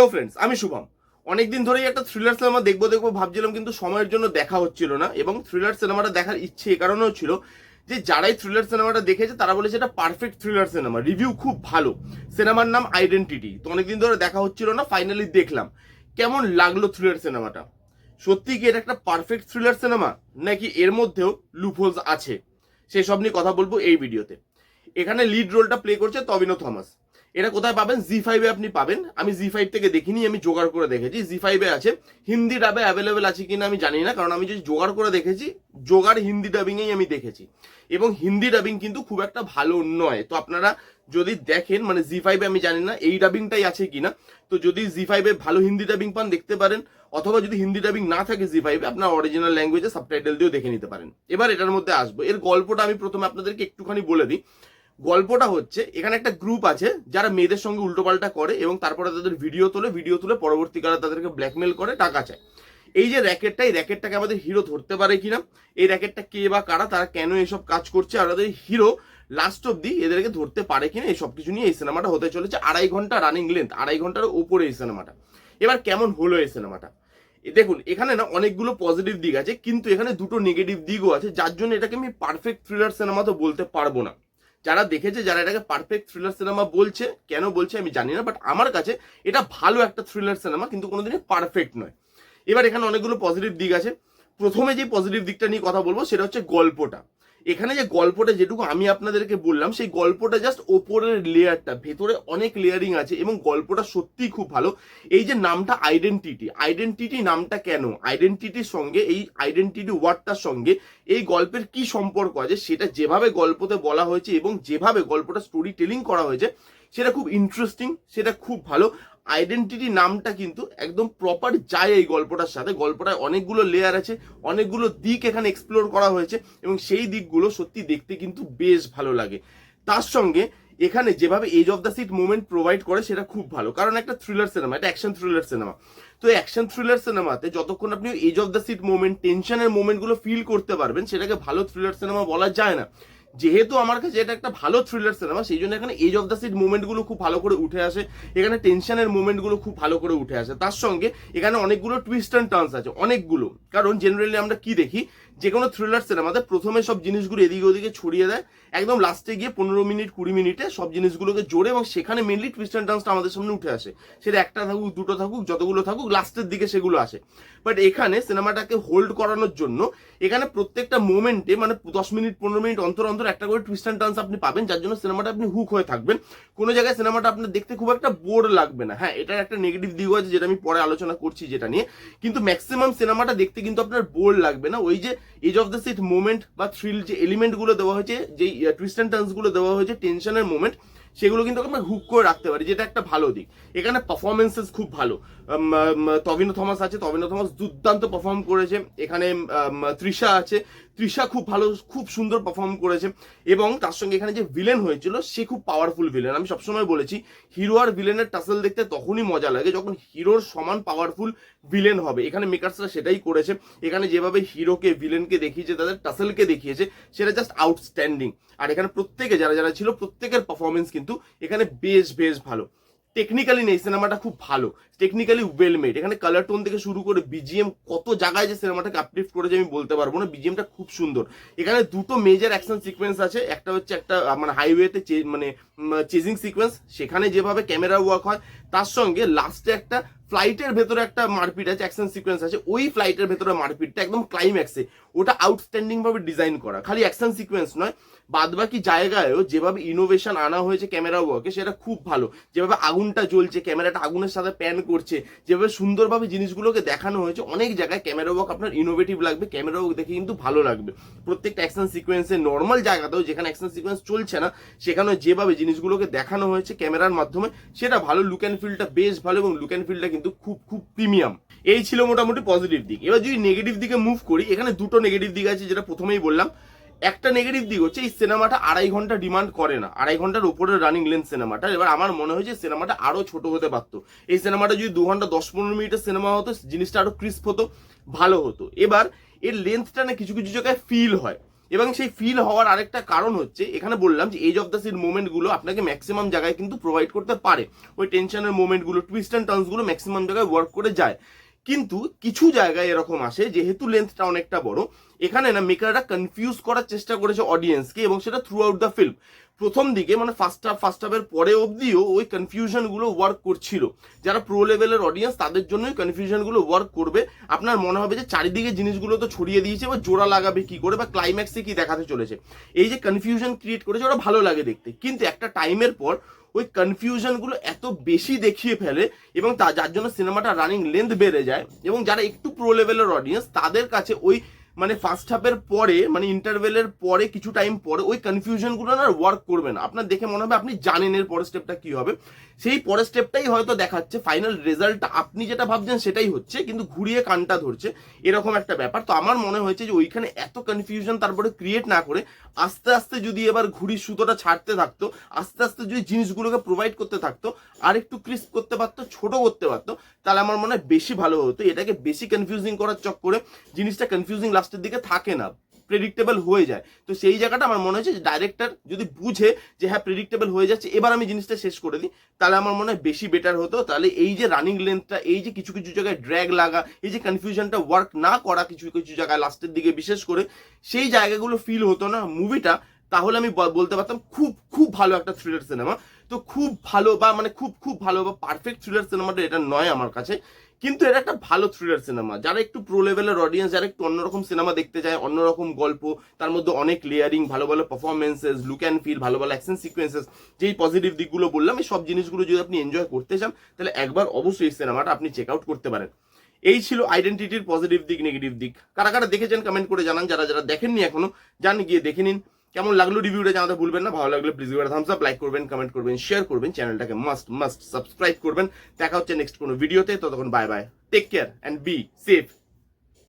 Hello friends আমি শুভম। অনেকদিন ধরেই একটা থ্রিলার সিনেমা দেখব দেখব, ভাবছিলাম, কিন্তু সময়ের জন্য দেখা হচ্ছিল না এবং থ্রিলার সিনেমাটা দেখার ইচ্ছে এ কারণেও ছিল যে যারাই থ্রিলার সিনেমাটা দেখেছে, তারা বলেছে এটা পারফেক্ট থ্রিলার সিনেমা রিভিউ খুব ভালো। সিনেমার নাম আইডেন্টিটি তো অনেকদিন ধরে দেখা হচ্ছিল না ফাইনালি দেখলাম। কেমন লাগল থ্রিলার সিনেমাটা সত্যি কি এটা একটা পারফেক্ট থ্রিলার সিনেমা নাকি এর মধ্যেও লুপহোলস আছে? সেসব নিয়ে কথা বলব এই ভিডিওতে এখানে লিড রোলটা প্লে করছে তবিনো থমাস। এটা কোথায় পাবেন? জি ফাইভে আপনি পাবেন। আমি জি ফাইভ থেকে দেখিনি, আমি জোগাড় করে দেখেছি। জি ফাইভে আছে। হিন্দি ডাবে অ্যাভেলেবেল আছে কিনা আমি জানি না, কারণ আমি যদি জোগাড় করে দেখেছি, জোগাড় হিন্দি ডাবিংয়েই আমি দেখেছি। এবং হিন্দি ডাবিং কিন্তু খুব একটা ভালো নয়। তো আপনারা যদি দেখেন মানে জি ফাইভে আমি জানি না, এই ডাবিংটাই আছে কিনা, তো যদি জি ফাইভে ভালো হিন্দি ডাবিং পান, দেখতে পারেন। অথবা যদি হিন্দি ডাবিং না থাকে জি ফাইভে আপনার অরিজিনাল ল্যাঙ্গুয়েজে সাবটাইটেল দিয়েও দেখে নিতে পারেন। এবার এটার মধ্যে আসব। এর গল্পটা আমি প্রথমে আপনাদেরকে একটুখানি বলে দিই। গল্পটা হচ্ছে, এখানে একটা গ্রুপ আছে যারা মেয়েদের সঙ্গে উল্টোপাল্টা করে এবং তারপরে তাদের ভিডিও তোলে ভিডিও তুলে পরবর্তীকালে তাদেরকে ব্ল্যাকমেল করে টাকা চায়। এই যে র্যাকেটটা এই র্যাকেটটাকে আমাদের হিরো ধরতে পারে কিনা, এই র্যাকেটটা কে বা কারা, তারা কেন এসব কাজ করছে, আর ওদের হিরো লাস্ট অব্দি এদেরকে ধরতে পারে কিনা, এই সব কিছু নিয়ে এই সিনেমাটা হতে চলেছে আড়াই ঘণ্টা রানিং লেন্থ আড়াই ঘণ্টার ওপরে এই সিনেমাটা এবার কেমন হলো এই সিনেমাটা দেখুন, এখানে না অনেকগুলো পজিটিভ দিক আছে, কিন্তু এখানে দুটো নেগেটিভ দিকও আছে, যার জন্য এটাকে আমি পারফেক্ট থ্রিলার সিনেমা তো বলতে পারব না। যারা দেখেছে, যারা এটাকে পারফেক্ট থ্রিলার সিনেমা বলছে, কেন বলছে আমি জানি না বাট আমার কাছে এটা ভালো একটা থ্রিলার সিনেমা কিন্তু কোনোদিনই পারফেক্ট নয়। এবার এখানে অনেকগুলো পজিটিভ দিক আছে। প্রথমে যে পজিটিভ দিকটা নিয়ে কথা বলব, সেটা হচ্ছে গল্পটা। এখানে যে গল্পটা যেটুকু আমি আপনাদেরকে বললাম, সেই গল্পটা জাস্ট ওপরের লেয়ারটা, ভেতরে অনেক লেয়ারিং আছে এবং গল্পটা সত্যিই খুব ভালো। এই যে নামটা আইডেন্টিটি আইডেন্টিটি নামটা কেন? আইডেন্টিটির সঙ্গে, এই আইডেন্টিটি ওয়ার্ডটার সঙ্গে এই গল্পের কি সম্পর্ক আছে, সেটা যেভাবে গল্পতে বলা হয়েছে এবং যেভাবে গল্পটা স্টোরি টেলিং করা হয়েছে সেটা খুব ইন্টারেস্টিং সেটা খুব ভালো। আইডেন্টিটি নামটা কিন্তু একদম প্রপার যায় এই গল্পটার সাথে। গল্পটায় অনেকগুলো লেয়ার আছে, অনেকগুলো দিক এখানে এক্সপ্লোর করা হয়েছে এবং সেই দিকগুলো সত্যি দেখতে কিন্তু বেশ ভালো লাগে। তার সঙ্গে এখানে যেভাবে edge of the seat movement provide করে সেটা খুব ভালো। কারণ একটা থ্রিলার সিনেমা একটা অ্যাকশন থ্রিলার সিনেমা তো অ্যাকশন থ্রিলার সিনেমাতে যতক্ষণ আপনি edge of the seat moment টেনশনের মোমেন্টগুলো ফিল করতে পারবেন, সেটাকে ভালো থ্রিলার সিনেমা বলা যায় না। যেহেতু আমার কাছে এটা একটা ভালো থ্রিলার সিনেমা সেই জন্য এখানে এজ অফ দ্য সিট মুভমেন্টগুলো খুব ভালো করে উঠে আসে। এখানে টেনশনের মুভমেন্টগুলো খুব ভালো করে উঠে আসে। তার সঙ্গে এখানে অনেকগুলো টুইস্ট অ্যান্ড টার্নস আছে, অনেকগুলো। কারণ জেনারেলি আমরা কি দেখি? যে কোনো থ্রিলার সিনেমাতে প্রথমে সব জিনিসগুলো এদিকে ওদিকে ছড়িয়ে দেয়। একদম লাস্টে গিয়ে পনেরো মিনিট, কুড়ি মিনিটে সব জিনিসগুলোকে জোরে এবং সেখানে মেনলি টুইস্ট অ্যান্ড আমাদের সামনে উঠে আসে। সেটা একটা থাকুক, দুটো থাকুক, যতগুলো থাকুক লাস্টের দিকে সেগুলো আসে। বাট এখানে সিনেমাটাকে হোল্ড করানোর জন্য এখানে প্রত্যেকটা মোমেন্টে মানে দশ মিনিট, পনেরো মিনিট অন্তর অন্তর একটা করে টুইস্ট অ্যান্ড আপনি পাবেন, যার জন্য সিনেমাটা আপনি হুক হয়ে থাকবেন। কোনো জায়গায় সিনেমাটা আপনার দেখতে খুব একটা বোর লাগবে না। হ্যাঁ এটার একটা নেগেটিভ দিকও আছে, যেটা আমি পরে আলোচনা করছি যেটা নিয়ে। কিন্তু ম্যাক্সিমাম সিনেমাটা দেখতে কিন্তু আপনার বোর লাগবে না। ওই যে edge of the seat movement বা থ্রিল যে এলিমেন্টগুলো দেওয়া হয়েছে, যেই টুইস্ট অ্যান্ড টার্নসগুলো দেওয়া হয়েছে টেনশনের মোমেন্ট সেগুলো কিন্তু আমরা হুক করে রাখতে পারি, যেটা একটা ভালো দিক। এখানে পারফরমেন্সেস খুব ভালো। তবিনো থমাস আছে তবিনো থমাস দুর্দান্ত পারফর্ম করেছে। এখানে তৃষা আছে। তৃষা খুব ভালো, খুব সুন্দর পারফর্ম করেছে। এবং তার সঙ্গে এখানে যে ভিলেন হয়েছিল, সে খুব পাওয়ারফুল ভিলেন আমি সবসময় বলেছি হিরো আর ভিলেনের টাসেল দেখতে তখনই মজা লাগে যখন হিরোর সমান পাওয়ারফুল ভিলেন হবে। এখানে মেকার্সরা সেটাই করেছে। এখানে যেভাবে হিরোকে ভিলেনকে দেখিয়েছে, তাদের টাসেলকে দেখিয়েছে, সেটা জাস্ট আউটস্ট্যান্ডিং আর এখানে প্রত্যেকে, যারা যারা ছিল, প্রত্যেকের পারফরমেন্স কিন্তু এখানে বেশ বেশ ভালো। টেকনিক্যালি নেই, সিনেমাটা খুব ভালো। টেকনিক্যালি ওয়েল মেড এখানে কালার টোন থেকে শুরু করে বিজিএম কত জায়গায় যে সিনেমাটাকে আপলিফ্ট করেছে আমি বলতে পারব না। বিজিএমটা খুব সুন্দর। এখানে দুটো মেজর অ্যাকশন সিকোয়েন্স আছে। একটা হচ্ছে একটা মানে হাইওয়েতে মানে চেজিং সিকোয়েন্স সেখানে যেভাবে ক্যামেরা ওয়ার্ক হয় তার সঙ্গে লাস্টে একটা ফ্লাইটের ভেতরে একটা মারপিট আছে অ্যাকশন সিকোয়েন্স আছে, ওই ফ্লাইটের ভেতরে মারপিটটা একদম ক্লাইম্যাক্সে ওটা আউটস্ট্যান্ডিং ভাবে ডিজাইন করা, খালি অ্যাকশন সিকোয়েন্স নয়। বাদবাকি জায়গায়ও যেভাবে ইনোভেশন আনা হয়েছে ক্যামেরা ওয়ার্কে সেটা খুব ভালো। যেভাবে আগুনটা জ্বলছে ক্যামেরাটা আগুনের সাথে প্যান করছে, যেভাবে সুন্দরভাবে জিনিসগুলোকে দেখানো হয়েছে, অনেক জায়গায় ক্যামেরা ওয়ার্ক আপনার ইনোভেটিভ লাগবে ক্যামেরা ওয়ার্ক দেখে কিন্তু ভালো লাগবে। প্রত্যেকটা অ্যাকশন সিকোয়েন্সে নর্মাল জায়গাতেও যেখানে অ্যাকশন সিকোয়েন্স চলছে না, সেখানে যেভাবে জিনিসগুলোকে দেখানো হয়েছে ক্যামেরার মাধ্যমে, সেটা ভালো লুক অ্যান্ড ফিলটা বেশ ভালো এবং লুক অ্যান্ড ফিলটা কিন্তু খুব খুব প্রিমিয়াম এই ছিল মোটামুটি পজিটিভ দিক। এবার যদি নেগেটিভ দিকে মুভ করি, এখানে দুটো নেগেটিভ দিক আছে যেটা প্রথমেই বললাম। একটা নেগেটিভ দিক হচ্ছে, এই সিনেমাটা আড়াই ঘণ্টা ডিমান্ড করে না। আড়াই ঘণ্টার উপরে রানিং লেন্থ সিনেমাটা এবার আমার মনে হয়েছে সিনেমাটা আরও ছোট হতে পারতো। এই সিনেমাটা যদি দু ঘণ্টা দশ পনেরো মিনিটের সিনেমা হতো, জিনিসটা আরও ক্রিস্প হতো, ভালো হতো। এবার এর লেন্থটা না কিছু কিছু জায়গায় ফিল হয়। এবং সেই ফিল হওয়ার আরেকটা কারণ হচ্ছে, এখানে বললাম যে এজ অফ দ্য সিন মুভমেন্টগুলো আপনাকে ম্যাক্সিমাম জায়গায় কিন্তু প্রোভাইড করতে পারে। ওই টেনশনের মোমেন্টগুলো টুইস্ট অ্যান্ড টার্নসগুলো ম্যাক্সিমাম জায়গায় ওয়ার্ক করে যায়। কিন্তু কিছু জায়গায় এরকম আসে, যেহেতু লেন্থটা অনেকটা বড়, এখানে না মেকাররা কনফিউজ করার চেষ্টা করেছে অডিয়েন্সকে এবং সেটা থ্রু আউট দ্য ফিল্ম প্রথম দিকে মানে ফার্স্ট হাফ ফার্স্ট হাফের পরে অবধিও ওই কনফিউশনগুলো ওয়ার্ক করছিল। যারা প্রো লেভেলের অডিয়েন্স তাদের জন্যই কনফিউশনগুলো ওয়ার্ক করবে। আপনার মনে হবে যে চারিদিকে জিনিসগুলো তো ছড়িয়ে দিয়েছে বা জোড়া লাগাবে কি করে, বা ক্লাইম্যাক্সে কি দেখাতে চলেছে। এই যে কনফিউশন ক্রিয়েট করেছে, ওরা ভালো লাগে দেখতে। কিন্তু একটা টাইমের পর ওই কনফিউশনগুলো এত বেশি দেখিয়ে ফেলে এবং তা যার জন্য সিনেমাটা রানিং লেন্থ বেড়ে যায় এবং যারা একটু প্রো লেভেলের অডিয়েন্স তাদের কাছে ওই মানে ফার্স্ট হাফের পরে মানে ইন্টারভেলের পরে, কিছু টাইম পরে ওই কনফিউশনগুলো না ওয়ার্ক করবে না। আপনার দেখে মনে হবে আপনি জানেন এর পরের স্টেপটা কি হবে। সেই পরের স্টেপটাই হয়তো দেখাচ্ছে ফাইনাল রেজাল্টটা আপনি যেটা ভাবছেন সেটাই হচ্ছে, কিন্তু ঘুরিয়ে কানটা ধরছে, এরকম একটা ব্যাপার। তো আমার মনে হয়েছে যে ওইখানে এত কনফিউশন তারপরে ক্রিয়েট না করে, আস্তে আস্তে যদি এবার ঘুড়ির সুতোটা ছাড়তে থাকতো, আস্তে আস্তে যদি জিনিসগুলোকে প্রোভাইড করতে থাকতো, আর একটু ক্রিস্প করতে পারতো, ছোট করতে পারতো, তাহলে আমার মনে হয় বেশি ভালো হতো। এটাকে বেশি কনফিউজিং করার চক্করে জিনিসটা কনফিউজিং লাস্টের দিকে থাকে না। প্রেডিক্টেবল হয়ে যায়। তো সেই জায়গাটা আমার মনে হচ্ছে যে ডাইরেক্টর যদি বুঝে যে হ্যাঁ প্রেডিক্টেবল হয়ে যাচ্ছে, এবার আমি জিনিসটা শেষ করে দিই। তাহলে আমার মনে হয় বেশি বেটার হতো। তাহলে এই যে রানিং লেন্থটা এই যে কিছু কিছু জায়গায় ড্র্যাগ লাগা, এই যে কনফিউশনটা ওয়ার্ক না করা কিছু কিছু জায়গায় লাস্টের দিকে বিশেষ করে, সেই জায়গাগুলো ফিল হতো না মুভিটা তাহলে আমি বলতে পারতাম খুব খুব ভালো একটা থ্রিলার সিনেমা তো খুব ভালো বা মানে খুব খুব ভালো বা পারফেক্ট থ্রিলার সিনেমাটা এটা নয় আমার কাছে। কিন্তু এটা একটা ভালো থ্রিলার সিনেমা যারা একটু প্রো লেভেলের অডিয়েন্স যারা একটু অন্যরকম সিনেমা দেখতে চায়, অন্যরকম গল্প, তার মধ্যে অনেক লেয়ারিং ভালো ভালো পারফরমেন্সেস লুক অ্যান্ড ফিল ভালো ভালো অ্যাকশন সিকোয়েন্সেস যেই পজিটিভ দিকগুলো বললাম, এই সব জিনিসগুলো যদি আপনি এনজয় করতে চান, তাহলে একবার অবশ্যই এই সিনেমাটা আপনি চেক আউট করতে পারেন। এই ছিল আইডেন্টিটির পজিটিভ দিক নেগেটিভ দিক। কারা কারা দেখেছেন কমেন্ট করে জানান। যারা যারা দেখেননি এখনও, যান গিয়ে দেখে নিন। কেমন লাগল রিভিউটা জানাতে ভুলবেন না, ভালো লাগলে প্লিজ একটা থামস আপ লাইক করবেন কমেন্ট করবেন শেয়ার করবেন চ্যানেলটাকে মাস্ট মাস্ট সাবস্ক্রাইব করবেন। দেখা হচ্ছে নেক্সট কোনো ভিডিওতে ততক্ষণ bye bye take care and be safe